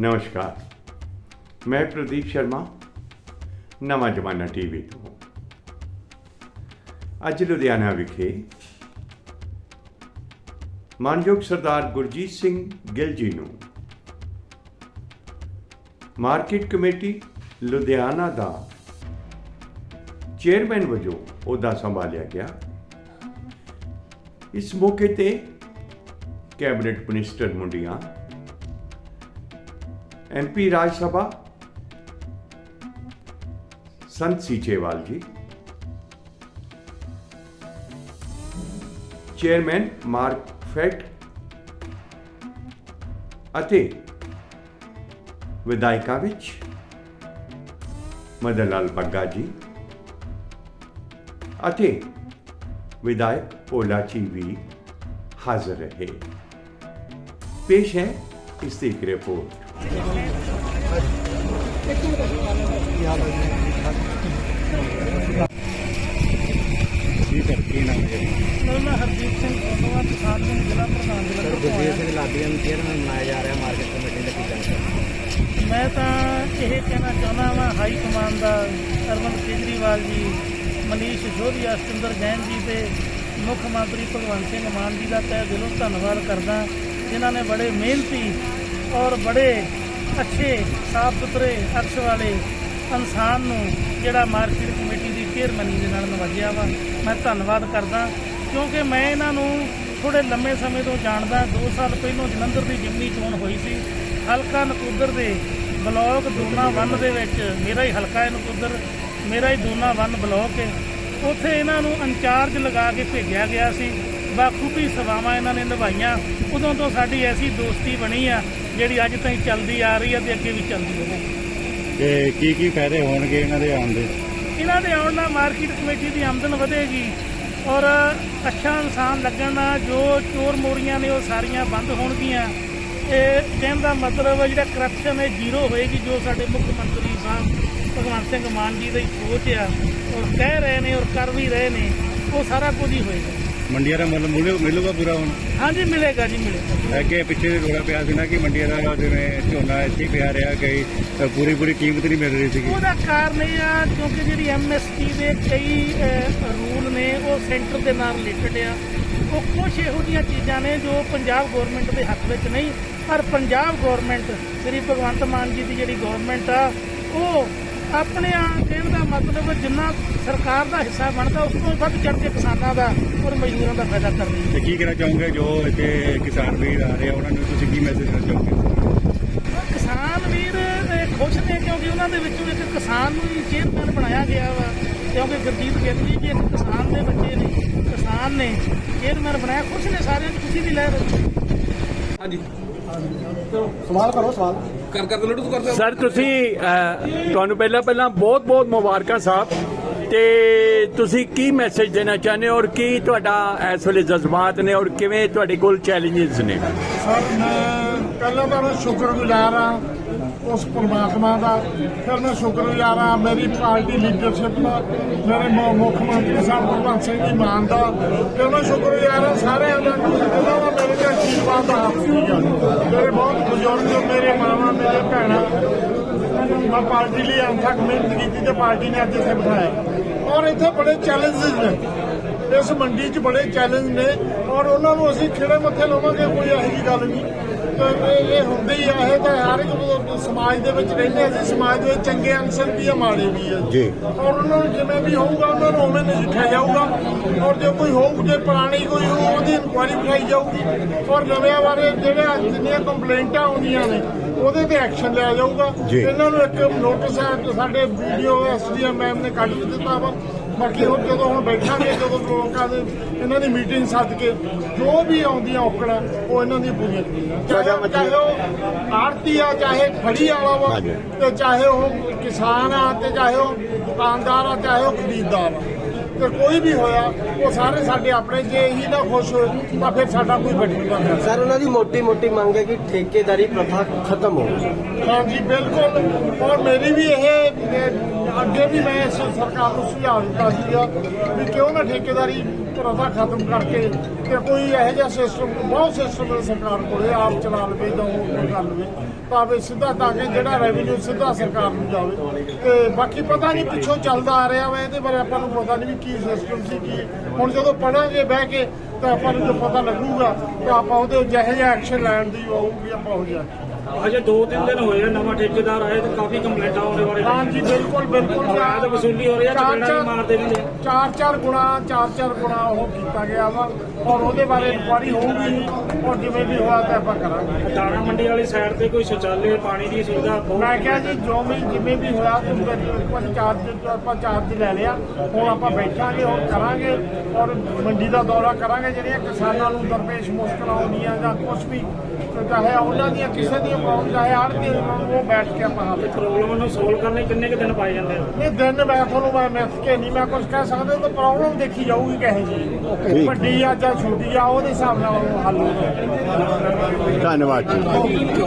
ਨਮਸਕਾਰ ਮੈਂ ਪ੍ਰਦੀਪ ਸ਼ਰਮਾ ਨਵਾਂ ਜਮਾਨਾ ਟੀਵੀ ਤੋਂ ਅੱਜ ਲੁਧਿਆਣਾ ਵਿਖੇ ਮਾਨਯੋਗ ਸਰਦਾਰ ਗੁਰਜੀਤ ਸਿੰਘ ਗਿੱਲ ਜੀ ਨੂੰ ਮਾਰਕੀਟ ਕਮੇਟੀ ਲੁਧਿਆਣਾ ਦਾ ਚੇਅਰਮੈਨ ਵਜੋਂ ਅਹੁਦਾ ਸੰਭਾਲਿਆ ਗਿਆ ਇਸ ਮੌਕੇ ਤੇ cabinet minister Mundian ਐਮਪੀ ਰਾਜ ਸਭਾ ਸੰਤ ਸੀਚੇਵਾਲ ਜੀ ਚੇਅਰਮੈਨ ਮਾਰਕ ਫੈਟ ਅਤੇ ਵਿਧਾਇਕਾਂ ਵਿੱਚ ਮਦਨ ਲਾਲ ਬੱਗਾ ਜੀ ਅਤੇ ਵਿਧਾਇਕ ਭੋਲਾ ਜੀ ਵੀ ਹਾਜ਼ਰ ਰਹੇ ਪੇਸ਼ ਹੈ ਇਸ ਦੀ ਇੱਕ ਰਿਪੋਰਟ ਕੀ ਨਾਮ ਹਰਜੀਤ ਸਿੰਘ ਕੋਟਵਾ ਕਿਸਾਨ ਸਿੰਘ ਜ਼ਿਲ੍ਹਾ ਪ੍ਰਧਾਨ ਸਰ ਜ਼ਿਲ੍ਹਾ ਗੁਰਜੀਤ ਸਿੰਘ ਲਾਡੀਆਂ ਨੂੰ ਚੇਅਰਮੈਨ ਬਣਾਇਆ ਜਾ ਰਿਹਾ? ਮਾਰਕੀਟ ਕਮੇਟੀ ਦਾ ਕੀ ਕਹਿਣਾ ਮੈਂ ਤਾਂ ਇਹ ਕਹਿਣਾ ਚਾਹੁੰਦਾ ਹਾਂ ਹਾਈ ਕਮਾਂਡ ਦਾ ਅਰਵਿੰਦ ਕੇਜਰੀਵਾਲ ਜੀ ਮਨੀਸ਼ ਸਿਸੋਦੀਆ ਸਤਿੰਦਰ ਜੈਨ ਜੀ ਤੇ ਮੁੱਖ ਮੰਤਰੀ ਭਗਵੰਤ ਸਿੰਘ ਮਾਨ ਜੀ ਦਾ ਤਹਿ ਦਿਲੋਂ ਧੰਨਵਾਦ ਕਰਦਾ। ਜਿਨ੍ਹਾਂ ਨੇ ਬੜੇ ਮਿਹਨਤੀ ਔਰ ਬੜੇ ਅੱਛੇ ਸਾਫ਼ ਸੁਥਰੇ ਅਕਸ਼ ਵਾਲੇ ਇਨਸਾਨ ਨੂੰ ਜਿਹੜਾ ਮਾਰਕੀਟ ਕਮੇਟੀ ਦੀ ਚੇਅਰਮੈਨੀ ਦੇ ਨਾਲ ਨਵਾਜਿਆ ਵਾ, ਮੈਂ ਧੰਨਵਾਦ ਕਰਦਾ, ਕਿਉਂਕਿ ਮੈਂ ਇਹਨਾਂ ਨੂੰ ਥੋੜੇ ਲੰਮੇ ਸਮੇਂ ਤੋਂ ਜਾਣਦਾ 2 ਸਾਲ ਪਹਿਲਾਂ ਜਲੰਧਰ ਦੀ ਜਿਮਨੀ ਚੋਣ ਹੋਈ ਸੀ। ਹਲਕਾ ਨਕੂਦਰ ਦੇ ਬਲਾਕ ਦੋਨਾ ਵਨ ਦੇ ਵਿੱਚ ਮੇਰਾ ਹੀ ਹਲਕਾ ਹੈ ਨਕੂਦਰ, ਮੇਰਾ ਹੀ ਦੋਨਾ ਵਨ ਬਲਾਕ ਹੈ। ਉੱਥੇ ਇਹਨਾਂ ਨੂੰ ਇੰਚਾਰਜ ਲਗਾ ਕੇ ਭੇਜਿਆ ਗਿਆ ਸੀ। ਬਾਖੂਬੀ ਸੇਵਾਵਾਂ ਇਹਨਾਂ ਨੇ ਨਿਭਾਈਆਂ। ਉਦੋਂ ਤੋਂ ਸਾਡੀ ਐਸੀ ਦੋਸਤੀ ਬਣੀ ਆ। ਜਿਹੜੀ ਅੱਜ ਤਾਈਂ ਚੱਲਦੀ ਆ ਰਹੀ ਹੈ ਤੇ ਅੱਗੇ ਵੀ ਚੱਲਦੀ ਰਹੇਗੀ ਤੇ ਕੀ ਕੀ ਫਾਇਦੇ ਹੋਣਗੇ ਇਹਨਾਂ ਦੇ ਆਉਣ ਦੇ? ਇਹਨਾਂ ਦੇ ਆਉਣ ਨਾਲ ਮਾਰਕੀਟ ਕਮੇਟੀ ਦੀ ਆਮਦਨ ਵਧੇਗੀ ਔਰ ਅੱਛਾ ਇਨਸਾਨ ਲੱਗਣ ਨਾਲ ਜੋ ਚੋਰ ਮੋਰੀਆਂ ਨੇ ਉਹ ਸਾਰੀਆਂ ਬੰਦ ਹੋਣਗੀਆਂ। ਇਹ ਕਹਿਣ ਦਾ ਮਤਲਬ ਹੈ ਜਿਹੜਾ ਕਰਪਸ਼ਨ ਹੈ ਜ਼ੀਰੋ ਹੋਏਗੀ ਜੋ ਸਾਡੇ ਮੁੱਖ ਮੰਤਰੀ ਸਾਹਿਬ ਭਗਵੰਤ ਸਿੰਘ ਮਾਨ ਜੀ ਦੀ ਸੋਚ ਆ ਔਰ ਕਹਿ ਰਹੇ ਨੇ ਔਰ ਕਰ ਵੀ ਰਹੇ ਨੇ ਉਹ ਸਾਰਾ ਕੁਝ ਹੀ ਹੋਏਗਾ। ਮੰਡੀਆਂ ਦਾ ਮੁੱਲ ਮਿਲੂ- ਮਿਲੂਗਾ ਪੂਰਾ ਹੁਣ? ਹਾਂਜੀ ਮਿਲੇਗਾ ਜੀ ਮਿਲੇਗਾ। ਅੱਗੇ ਪਿੱਛੇ ਦੇ ਰੋਲਾ ਪਿਆ ਸੀ ਨਾ ਕਿ ਮੰਡੀਆਂ ਦਾ ਜਿਵੇਂ ਝੋਨਾ ਇੱਥੇ ਪਿਆ ਰਿਹਾ ਕਿ ਪੂਰੀ ਪੂਰੀ ਕੀਮਤ ਨਹੀਂ ਮਿਲ ਰਹੀ ਸੀਗੀ? ਉਹਦਾ ਕਾਰਨ ਇਹ ਆ ਕਿਉਂਕਿ ਜਿਹੜੀ ਐਮਐਸਪੀ ਦੇ ਕਈ ਰੂਲ ਨੇ ਉਹ ਸੈਂਟਰ ਦੇ ਨਾਲ ਰਿਲੇਟਡ ਆ। ਉਹ ਕੁਝ ਇਹੋ ਜਿਹੀਆਂ ਚੀਜ਼ਾਂ ਨੇ ਜੋ ਪੰਜਾਬ ਗਵਰਨਮੈਂਟ ਦੇ ਹੱਥ ਵਿੱਚ ਨਹੀਂ ਪਰ ਪੰਜਾਬ ਗਵਰਨਮੈਂਟ ਜਿਹੜੀ ਭਗਵੰਤ ਮਾਨ ਜੀ ਦੀ ਜਿਹੜੀ ਗਵਰਨਮੈਂਟ ਆ ਉਹ ਆਪਣੇ ਆ ਕਹਿਣ ਮਤਲਬ ਜਿੰਨਾ ਸਰਕਾਰ ਦਾ ਹਿੱਸਾ ਬਣਦਾ ਉਸ ਤੋਂ ਵੱਧ ਚੜ ਕੇ ਕਿਸਾਨਾਂ ਦਾ ਔਰ ਮਜ਼ਦੂਰਾਂ ਦਾ ਫਾਇਦਾ ਕਰ ਰਹੀ ਹੈ ਤੇ ਕੀ ਕਹਿਣਾ ਚਾਹੋਗੇ ਜੋ ਇੱਥੇ ਕਿਸਾਨ ਵੀਰ ਆ ਰਹੇ ਆ ਉਹਨਾਂ ਨੂੰ ਤੁਸੀਂ ਕੀ ਮੈਸੇਜ ਦੇਣਾ ਚਾਹੋਗੇ? ਕਿਸਾਨ ਵੀਰ ਖੁਸ਼ ਨੇ ਕਿਉਂਕਿ ਉਹਨਾਂ ਦੇ ਵਿੱਚੋਂ ਇੱਕ ਕਿਸਾਨ ਨੂੰ ਹੀ ਚੇਅਰਮੈਨ ਬਣਾਇਆ ਗਿਆ ਵਾ। ਕਿਉਂਕਿ ਗੁਰਜੀਤ ਗਿੱਲ ਜੀ ਵੀ ਇੱਕ ਕਿਸਾਨ ਦੇ ਬੱਚੇ ਨੇ ਕਿਸਾਨ ਨੇ ਚੇਅਰਮੈਨ ਬਣਾਇਆ। ਖੁਸ਼ ਨੇ ਸਾਰਿਆਂ ਦੀ ਖੁਸ਼ੀ ਦੀ ਲਹਿਰ ਹਾਂਜੀ। ਸਵਾਲ ਕਰੋ ਸਵਾਲ। ਕਰ ਕਰ ਲੱਡੂ ਤੂੰ ਕਰ ਦੇ। ਸਰ ਤੁਸੀਂ ਅਹ, ਤੁਹਾਨੂੰ ਪਹਿਲਾਂ ਪਹਿਲਾਂ ਬਹੁਤ ਬਹੁਤ ਮੁਬਾਰਕਾਂ ਸਾਹਿਬ। ਤੇ ਤੁਸੀਂ ਕੀ ਮੈਸੇਜ ਦੇਣਾ ਚਾਹੁੰਦੇ ਹੋ ਔਰ ਕੀ ਤੁਹਾਡਾ ਇਸ ਵੇਲੇ ਜਜ਼ਬਾਤ ਨੇ ਔਰ ਕਿਵੇਂ ਤੁਹਾਡੇ ਕੋਲ ਚੈਲੰਜਸ ਨੇ? ਸਰ ਮੈਂ ਪਹਿਲਾਂ ਤਾਂ ਮੈਂ ਸ਼ੁਕਰਗੁਜ਼ਾਰ ਹਾਂ ਉਸ ਪਰਮਾਤਮਾ ਦਾ। ਫਿਰ ਮੈਂ ਸ਼ੁਕਰਗੁਜ਼ਾਰ ਹਾਂ, ਮੇਰੀ ਪਾਰਟੀ ਲੀਡਰਸ਼ਿਪ ਦਾ ਮੇਰੇ ਮੁੱਖ ਮੰਤਰੀ ਸਾਹਿਬ ਭਗਵੰਤ ਸਿੰਘ ਜੀ ਮਾਨ ਦਾ। ਫਿਰ ਮੈਂ ਸ਼ੁਕਰਗੁਜ਼ਾਰ ਹਾਂ, ਸਾਰਿਆਂ ਦਾ ਇਹਨਾਂ ਦਾ ਮੇਰੇ ਤੇ ਆਸ਼ੀਰਵਾਦ ਦਾ ਹੱਥ ਸੀਗਾ ਮੇਰੇ ਬਹੁਤ ਬਜ਼ੁਰਗ, ਮੇਰੇ ਮਾਵਾਂ, ਮੇਰੇ ਭੈਣਾਂ, ਮੈਂ ਪਾਰਟੀ ਲਈ ਅੰਥਕ ਮਿਹਨਤ ਕੀਤੀ ਤੇ ਪਾਰਟੀ ਨੇ ਅੱਜ ਇੱਥੇ ਬਿਠਾਇਆ। ਔਰ ਇੱਥੇ ਬੜੇ ਚੈਲੰਜਸ ਨੇ। ਇਸ ਮੰਡੀ 'ਚ ਬੜੇ ਚੈਲੰਜ ਨੇ ਔਰ ਉਹਨਾਂ ਨੂੰ ਅਸੀਂ ਖਿੜੇ ਮੱਥੇ ਲਾਵਾਂਗੇ ਕੋਈ ਇਹੋ ਜਿਹੀ ਗੱਲ ਨਹੀਂ। ਤੇ ਇਹ ਹੁੰਦੇ ਹੀ ਆ ਇਹ ਤਾਂ ਹਰ ਇੱਕ ਸਮਾਜ ਦੇ ਵਿੱਚ ਰਹਿੰਦੇ ਅਸੀਂ ਸਮਾਜ ਦੇ ਵਿੱਚ ਚੰਗੇ ਅਨਸਰ ਵੀ ਆ ਮਾੜੇ ਵੀ ਆ। ਜੀ। ਔਰ ਉਹਨਾਂ ਨੂੰ ਜਿਵੇਂ ਵੀ ਹੋਊਗਾ ਉਹਨਾਂ ਨੂੰ ਉਵੇਂ ਨਜਿੱਠਿਆ ਜਾਊਗਾ। ਔਰ ਜੇ ਕੋਈ ਹੋਊ ਜੇ ਪੁਰਾਣੀ ਕੋਈ ਹੋਊ ਉਹਦੀ ਇਨਕੁਆਇਰੀ ਬਿਠਾਈ ਜਾਊਗੀ। ਔਰ ਨਵਿਆਂ ਬਾਰੇ ਜਿਹੜੇ ਜਿੰਨੀਆਂ ਕੰਪਲੇਂਟਾਂ ਆਉਂਦੀਆਂ ਨੇ ਉਹਦੇ ਤੇ ਐਕਸ਼ਨ ਲਿਆ ਜਾਊਗਾ। ਇਹਨਾਂ ਨੂੰ ਇੱਕ ਨੋਟਿਸ ਸਾਡੇ ਵੀਡੀਓ ਐਸਡੀਐਮ ਮੈਮ ਨੇ ਕੱਢ ਦਿੱਤਾ ਵਾ। ਬਾਕੀ ਹੁਣ ਜਦੋਂ ਹੁਣ ਬੈਠਾਂਗੇ ਜਦੋਂ ਲੋਕਾਂ ਦੇ ਇਹਨਾਂ ਦੀ ਮੀਟਿੰਗ ਸੱਦ ਕੇ ਜੋ ਵੀ ਆਉਂਦੀਆਂ ਔਕੜਾਂ ਉਹ ਇਹਨਾਂ ਦੀ ਪੂਰੀਆਂ ਕੀਤੀਆਂ। ਚਾਹੇ ਆੜਤੀ ਆ ਚਾਹੇ ਫੜੀ ਵਾਲਾ ਵਾ। ਤੇ ਚਾਹੇ ਉਹ ਕਿਸਾਨ ਆ ਤੇ ਚਾਹੇ ਉਹ ਦੁਕਾਨਦਾਰ ਆ ਚਾਹੇ ਉਹ ਖਰੀਦਦਾਰ ਆ। ਤੇ ਕੋਈ ਵੀ ਹੋਇਆ ਉਹ ਸਾਰੇ ਸਾਡੇ ਆਪਣੇ ਜੇ ਇਹੀ ਨਾ ਖੁਸ਼ ਹੋਏ ਤਾਂ ਫਿਰ ਸਾਡਾ ਕੋਈ ਬੈਠੂਗਾ ਨਹੀਂ। ਸਰ ਉਹਨਾਂ ਦੀ ਮੋਟੀ ਮੋਟੀ ਮੰਗ ਹੈ ਕਿ ਠੇਕੇਦਾਰੀ ਪ੍ਰਥਾ ਖਤਮ ਹੋ ਹਾਂਜੀ ਬਿਲਕੁਲ। ਔਰ ਮੇਰੀ ਵੀ ਇਹ ਅੱਗੇ ਵੀ ਮੈਂ ਇਸ ਸਰਕਾਰ ਨੂੰ ਸੁਝਾਅ ਦਿੱਤਾ ਸੀਗਾ ਵੀ ਕਿਉਂ ਨਾ ਠੇਕੇਦਾਰੀ ਪ੍ਰਥਾ ਖਤਮ ਕਰਕੇ ਤੇ ਕੋਈ ਇਹੋ ਜਿਹਾ ਸਿਸਟਮ ਬਹੁਤ ਸਿਸਟਮ ਸਰਕਾਰ ਕੋਲੇ, ਆਪ ਚਲਾ ਲਵੇ ਜਾਂ ਉਹ ਕਰ ਲਵੇ, ਭਾਵੇਂ ਸਿੱਧਾ ਤਾਂ ਕਿ ਜਿਹੜਾ ਰੈਵਨਿਊ ਸਿੱਧਾ ਸਰਕਾਰ ਨੂੰ ਜਾਵੇ। ਤੇ ਬਾਕੀ ਪਤਾ ਨਹੀਂ ਪਿੱਛੋਂ ਚੱਲਦਾ ਆ ਰਿਹਾ ਵਾ ਇਹਦੇ ਬਾਰੇ ਆਪਾਂ ਨੂੰ ਪਤਾ ਨਹੀਂ ਵੀ ਕੀ ਸਿਸਟਮ ਸੀ, ਕੀ ਹੁਣ ਜਦੋਂ ਪੜਾਂਗੇ, ਬਹਿ ਕੇ ਤਾਂ ਆਪਾਂ ਨੂੰ ਜੋ ਪਤਾ ਲੱਗੂਗਾ ਤਾਂ ਆਪਾਂ ਉਹਦੇ ਜਿਹੇ ਜਿਹਾ ਐਕਸ਼ਨ ਲੈਣ ਦੀ ਹੋਊਗੀ ਆਪਾਂ ਹੋ ਜਾ ਅਜੇ 2-3 ਦਿਨ ਹੋਏ ਆ ਨਵਾਂ ਠੇਕੇਦਾਰ ਆਏ ਤੇ ਕਾਫੀ ਕੰਪਲੇਂਟਾਂ ਆਉਣੇ ਬਾਰੇ। ਹਾਂਜੀ ਬਿਲਕੁਲ ਬਿਲਕੁਲ। ਰਾਤ ਵਸੂਲੀ ਹੋ ਰਹੀ ਹੈ, ਚਾਰ- ਚਪੇੜਾਂ ਵੀ ਮਾਰਦੇ ਵੀ ਨੇ। ਚਾਰ ਚਾਰ ਗੁਣਾ ਚਾਰ ਚਾਰ ਗੁਣਾ ਉਹ ਕੀਤਾ ਗਿਆ ਵਾ। ਔਰ ਉਹਦੇ ਬਾਰੇ ਇਨਕੁਆਰੀ ਹੋਊਗੀ ਔਰ ਜਿਵੇਂ ਵੀ ਹੋਇਆ ਤਾਂ ਆਪਾਂ ਕਰਾਂਗੇ। ਦਾਣਾ ਮੰਡੀ ਵਾਲੀ ਸਾਈਡ ਤੇ ਕੋਈ ਸ਼ੌਚਾਲਯ ਪਾਣੀ ਦੀ ਸੁਵਿਧਾ ਮੈਂ ਕਿਹਾ ਜੀ ਜੋ ਵੀ ਜਿਵੇਂ ਵੀ ਹੋਇਆ ਵਾਰ ਚਾਰਜ ਆਪਾਂ ਚਾਰਜ ਲੈ ਲਿਆ। ਹੁਣ ਆਪਾਂ ਬੈਠਾਂਗੇ ਹੁਣ ਕਰਾਂਗੇ ਔਰ ਮੰਡੀ ਦਾ ਦੌਰਾ ਕਰਾਂਗੇ ਜਿਹੜੀਆਂ ਕਿਸਾਨਾਂ ਨੂੰ ਦਰਪੇਸ਼ ਮੁਸ਼ਕਲਾਂ ਆਉਂਦੀਆਂ ਜਾਂ ਕੁਝ ਵੀ ਚਾਹੇ ਉਹਨਾਂ ਦੀਆਂ ਕਿਸੇ ਦੀਆਂ ਪ੍ਰੋਬਲਮ ਚਾਹੇ ਆੜਤੀ ਉਹ ਬੈਠ ਕੇ ਆਪਾਂ ਹੱਲ ਪ੍ਰੋਬਲਮ ਨੂੰ ਸੋਲਵ ਕਰਨ ਲਈ ਕਿੰਨੇ ਕੁ ਦਿਨ ਪਾਏ ਜਾਂਦੇ ਆ? ਇਹ ਦਿਨ ਮੈਂ ਤੁਹਾਨੂੰ ਮੈਂ ਮਿੱਥ ਕੇ ਨਹੀਂ ਮੈਂ ਕੁਝ ਕਹਿ ਸਕਦਾ ਤਾਂ ਪ੍ਰੋਬਲਮ ਦੇਖੀ ਜਾਊਗੀ ਕਹੇ ਜੀ ਵੱਡੀ ਆ ਜਾਂ ਛੋਟੀ ਆ ਉਹਦੇ ਹਿਸਾਬ ਨਾਲ ਹੱਲ ਹੋਊਗਾ। ਧੰਨਵਾਦ ਜੀ।